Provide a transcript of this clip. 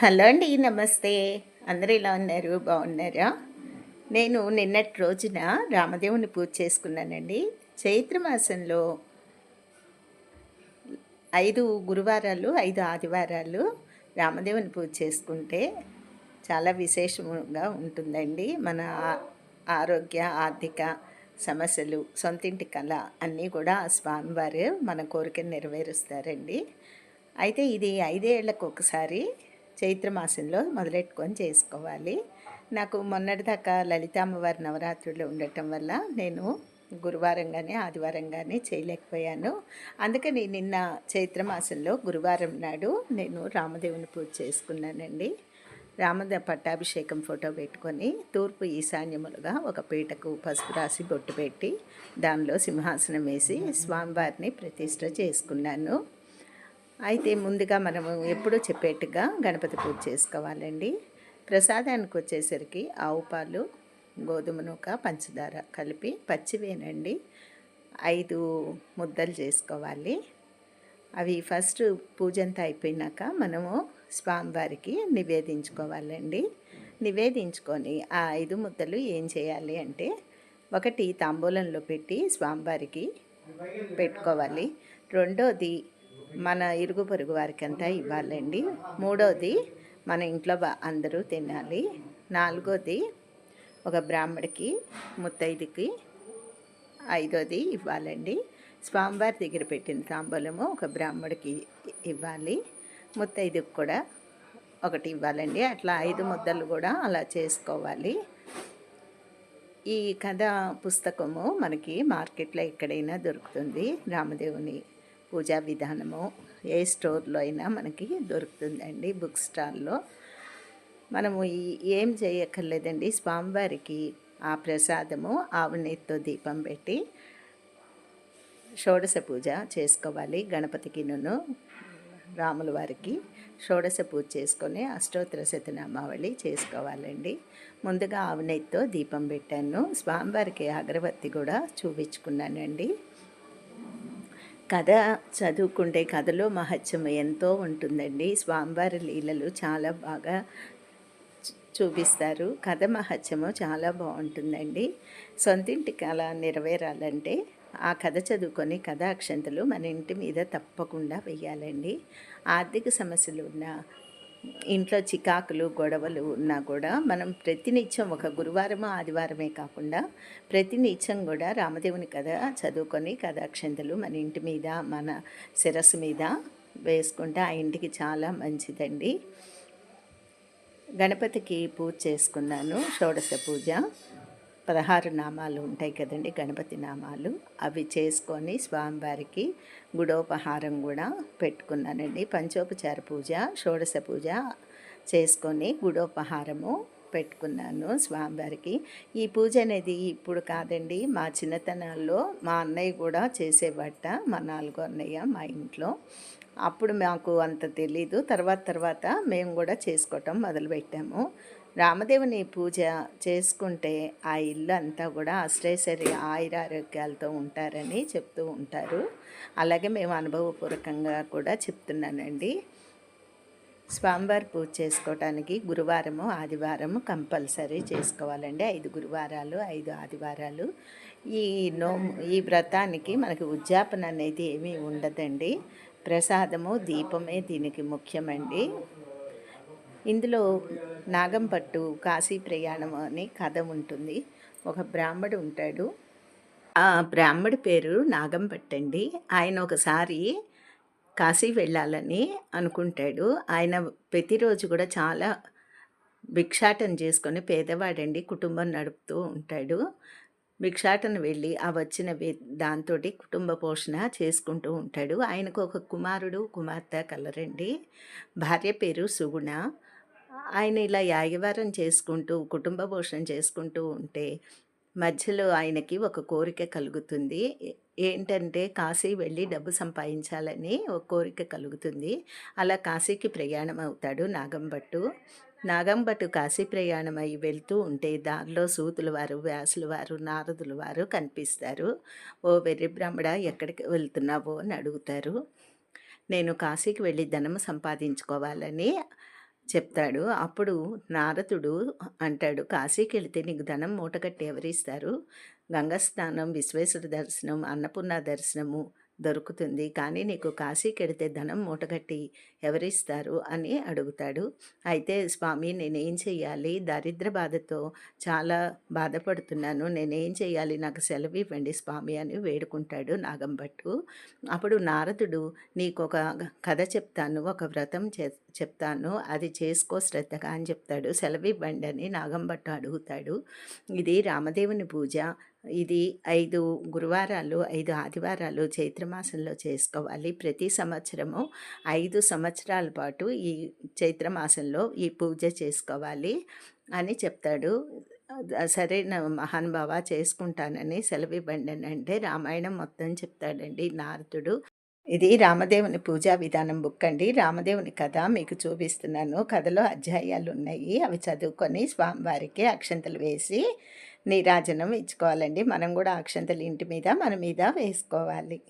Hello అండి నమస్తే. అందరూ ఎలా ఉన్నారు? బాగున్నారా? నేను నిన్నటి రోజున రామదేవుని పూజ చేసుకున్నానండి. చైత్ర మాసంలో ఐదు గురువారాలు ఐదు ఆదివారాలు రామదేవుని పూజ చేసుకుంటే చాలా విశేషంగా ఉంటుందండి. మన ఆరోగ్య ఆర్థిక సమస్యలు సొంతింటి కళ అన్నీ కూడా ఆ స్వామివారు మన కోరికను నెరవేరుస్తారండి. అయితే ఇది ఐదేళ్ళకు ఒకసారి చైత్రమాసంలో మొదలెట్టుకొని చేసుకోవాలి. నాకు మొన్నటిదాకా లలిత అమ్మవారి నవరాత్రులు ఉండటం వల్ల నేను గురువారం కానీ ఆదివారం కానీ చేయలేకపోయాను. అందుకని నిన్న చైత్రమాసంలో గురువారం నాడు నేను రామదేవుని పూజ చేసుకున్నానండి. రామద పట్టాభిషేకం ఫోటో పెట్టుకొని తూర్పు ఈశాన్యములుగా ఒక పీటకు పసుపు రాసి బొట్టు పెట్టి దానిలో సింహాసనం వేసి స్వామివారిని ప్రతిష్ట చేసుకున్నాను. అయితే ముందుగా మనము ఎప్పుడూ చెప్పేట్టుగా గణపతి పూజ చేసుకోవాలండి. ప్రసాదానికి వచ్చేసరికి ఆవు పాలు గోధుమ నూక పంచదార కలిపి పచ్చివేనండి ఐదు ముద్దలు చేసుకోవాలి. అవి ఫస్ట్ పూజ అంతా అయిపోయినాక మనము స్వామివారికి నివేదించుకోవాలండి. నివేదించుకొని ఆ ఐదు ముద్దలు ఏం చేయాలి అంటే ఒకటి తాంబూలంలో పెట్టి స్వామివారికి పెట్టుకోవాలి. రెండోది మన ఇరుగు పొరుగు వారికి అంతా ఇవ్వాలండి. మూడోది మన ఇంట్లో అందరూ తినాలి. నాలుగోది ఒక బ్రాహ్మడికి ముత్తైదుకి ఐదోది ఇవ్వాలండి. స్వామివారి దగ్గర పెట్టిన తాంబూలము ఒక బ్రాహ్మడికి ఇవ్వాలి. ముత్తైదుకి కూడా ఒకటి ఇవ్వాలండి. అట్లా ఐదు ముద్దలు కూడా అలా చేసుకోవాలి. ఈ కథ పుస్తకము మనకి మార్కెట్లో ఎక్కడైనా దొరుకుతుంది. రామదేవుని పూజా విధానము ఏ స్టోర్లో అయినా మనకి దొరుకుతుందండి బుక్ స్టాల్లో. మనము ఏం చేయక్కర్లేదండి. స్వామివారికి ఆ ప్రసాదము ఆవునీతితో దీపం పెట్టి షోడశ పూజ చేసుకోవాలి. గణపతికిను రాముల వారికి షోడశ పూజ చేసుకొని అష్టోత్తర శతనామావళి చేసుకోవాలండి. ముందుగా ఆవు దీపం పెట్టాను. స్వామివారికి అగరబత్తి కూడా చూపించుకున్నానండి. కథ చదువుకుంటే కథలో మహత్యం ఎంతో ఉంటుందండి. స్వామివారి లీలలు చాలా బాగా చూపిస్తారు. కథ మహత్యము చాలా బాగుంటుందండి. సొంతింటి కళ నెరవేరాలంటే ఆ కథ చదువుకొని కథ అక్షంతలు మన ఇంటి మీద తప్పకుండా వెయ్యాలండి. ఆర్థిక సమస్యలు ఉన్న ఇంట్లో చికాకులు గొడవలు ఉన్నా కూడా మనం ప్రతినిత్యం ఒక గురువారం ఆదివారమే కాకుండా ప్రతినిత్యం కూడా రామదేవుని కథ చదువుకొని కథాక్షంతలు మన ఇంటి మీద మన శిరస్సు మీద వేసుకుంటే ఆ ఇంటికి చాలా మంచిదండి. గణపతికి పూజ చేసుకున్నాను షోడశ పూజ. పదహారు నామాలు ఉంటాయి కదండి గణపతి నామాలు. అవి చేసుకొని స్వామివారికి గుడోపహారం కూడా పెట్టుకున్నానండి. పంచోపచార పూజ షోడశ పూజ చేసుకొని గుడోపహారము పెట్టుకున్నాను స్వామివారికి. ఈ పూజ అనేది ఇప్పుడు కాదండి మా చిన్నతనాల్లో మా అన్నయ్య కూడా చేసేవాట మా నాలుగో అన్నయ్య మా ఇంట్లో. అప్పుడు మాకు అంత తెలీదు. తర్వాత తర్వాత మేము కూడా చేసుకోవటం మొదలుపెట్టాము. రామదేవుని పూజ చేసుకుంటే ఆ ఇల్లు అంతా కూడా అష్టైశ్వర్య ఆయురారోగ్యాలతో ఉంటారని చెప్తూ ఉంటారు. అలాగే మేము అనుభవపూర్వకంగా కూడా చెప్తున్నానండి. స్వామివారి పూజ చేసుకోవటానికి గురువారము ఆదివారము కంపల్సరీ చేసుకోవాలండి. ఐదు గురువారాలు ఐదు ఆదివారాలు. ఈ నో ఈ వ్రతానికి మనకి ఉద్యాపన అనేది ఏమీ ఉండదండి. ప్రసాదము దీపమే దీనికి ముఖ్యమండి. ఇందులో నాగంపట్టు కాశీ ప్రయాణం అనే కథ ఉంటుంది. ఒక బ్రాహ్మడు ఉంటాడు. ఆ బ్రాహ్మడి పేరు నాగంపట్టు అండి. ఆయన ఒకసారి కాశీ వెళ్ళాలని అనుకుంటాడు. ఆయన ప్రతిరోజు కూడా చాలా భిక్షాటం చేసుకొని పేదవాడండి కుటుంబం నడుపుతూ ఉంటాడు. భిక్షాటన వెళ్ళి ఆ వచ్చిన దాంతో కుటుంబ పోషణ చేసుకుంటూ ఉంటాడు. ఆయనకు ఒక కుమారుడు కుమార్తె కలరండి. భార్య పేరు సుగుణ. ఆయన ఇలా యాగవారం చేసుకుంటూ కుటుంబ పోషణ చేసుకుంటూ ఉంటే మధ్యలో ఆయనకి ఒక కోరిక కలుగుతుంది. ఏంటంటే కాశీ వెళ్ళి డబ్బు సంపాదించాలని ఒక కోరిక కలుగుతుంది. అలా కాశీకి ప్రయాణం అవుతాడు నాగంభట్టు. నాగంబటు కాశీ ప్రయాణం వెళ్తూ ఉంటే దారిలో సూతుల వారు వ్యాసుల వారు నారదుల వారు కనిపిస్తారు ఓ వెర్రి బ్రాహ్మడ ఎక్కడికి వెళ్తున్నావో అని అడుగుతారు నేను కాశీకి వెళ్ళి ధనం సంపాదించుకోవాలని చెప్తాడు. అప్పుడు నారదుడు అంటాడు, కాశీకి వెళితే నీకు ధనం మూటగట్టి ఎవరిస్తారు? గంగా స్నానం, విశ్వేశ్వర దర్శనం, అన్నపూర్ణ దర్శనము దొరుకుతుంది. కానీ నీకు కాశీకెడితే ధనం మూటగట్టి ఎవరిస్తారు?" అని అడుగుతాడు. అయితే "స్వామి నేనేం చెయ్యాలి? దారిద్ర బాధతో చాలా బాధపడుతున్నాను. నేనేం చెయ్యాలి? నాకు సెలవివ్వండి స్వామి" అని వేడుకుంటాడు నాగంభట్టు. అప్పుడు నారదుడు "నీకొక కథ చెప్తాను. ఒక వ్రతం చె చెప్తాను. అది చేసుకో శ్రద్ధగా" అని చెప్తాడు. "సెలవివ్వండి" అని నాగంభట్టు అడుగుతాడు. ఇది రామదేవుని పూజ. ఇది ఐదు గురువారాలు, ఐదు ఆదివారాలు చైత్రమాసంలో చేసుకోవాలి. ప్రతి సంవత్సరము ఐదు సంవత్సరాల పాటు ఈ చైత్రమాసంలో ఈ పూజ చేసుకోవాలి అని చెప్తాడు. సరే నా మహానుభావ చేసుకుంటానని సెలవివ్వండి అని అంటే రామాయణం మొత్తం చెప్తాడండి నారదుడు. ఇది రామదేవుని పూజా విధానం బుక్ అండి. రామదేవుని కథ మీకు చూపిస్తున్నాను. కథలో అధ్యాయాలు ఉన్నాయి అవి చదువుకొని స్వామివారికి అక్షంతలు వేసి నీరాజనం ఇచ్చుకోవాలండి. మనం కూడా అక్షంతలు ఇంటి మీద, మన మీద వేసుకోవాలి.